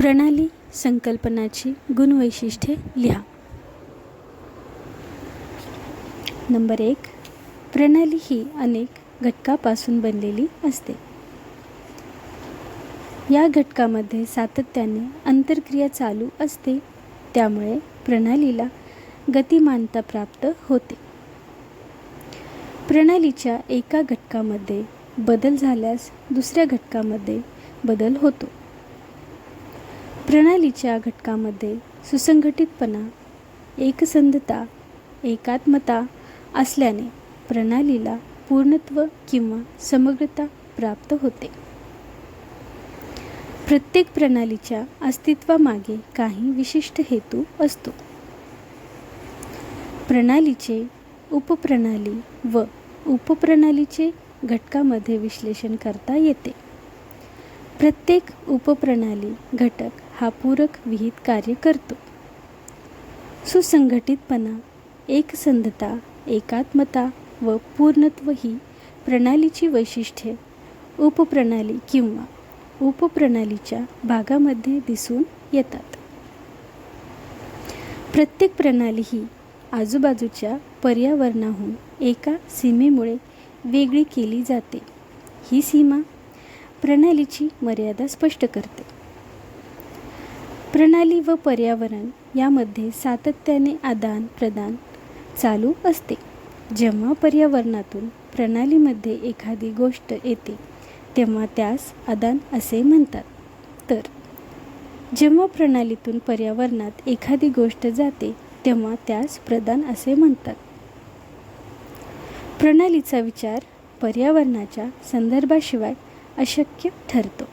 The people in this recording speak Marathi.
प्रणाली संकल्पनाची गुणवैशिष्ट्ये लिहा. नंबर एक प्रणाली ही अनेक घटकापासून बनलेली असते. या घटकामध्ये सातत्याने अंतरक्रिया चालू असते त्यामुळे प्रणालीला गतिमानता प्राप्त होते. प्रणालीच्या एका घटकामध्ये बदल झाल्यास दुसऱ्या घटकामध्ये बदल होतो. प्रणालीच्या घटकामध्ये सुसंघटितपणा एकसंधता एकात्मता असल्याने प्रणालीला पूर्णत्व किंवा समग्रता प्राप्त होते. प्रत्येक प्रणालीच्या अस्तित्वामागे काही विशिष्ट हेतू असतो. प्रणालीचे उपप्रणाली व उपप्रणालीचे घटकामध्ये विश्लेषण करता येते. प्रत्येक उपप्रणाली घटक हा पूरक विहित कार्य करतो. सुसंघटितपणा एकसंधता एकात्मता व पूर्णत्व ही प्रणालीची वैशिष्ट्ये उपप्रणाली किंवा उपप्रणालीच्या भागामध्ये दिसून येतात. प्रत्येक प्रणाली ही आजूबाजूच्या पर्यावरणाहून एका सीमेमुळे वेगळी केली जाते. ही सीमा प्रणालीची मर्यादा स्पष्ट करते. प्रणाली व पर्यावरण यामध्ये सातत्याने आदान प्रदान चालू असते. जेव्हा पर्यावरणातून प्रणालीमध्ये एखादी गोष्ट येते तेव्हा त्यास आदान असे म्हणतात. तर जेव्हा प्रणालीतून पर्यावरणात एखादी गोष्ट जाते तेव्हा त्यास प्रदान असे म्हणतात. प्रणालीचा विचार पर्यावरणाच्या संदर्भाशिवाय अशक्य ठरतो.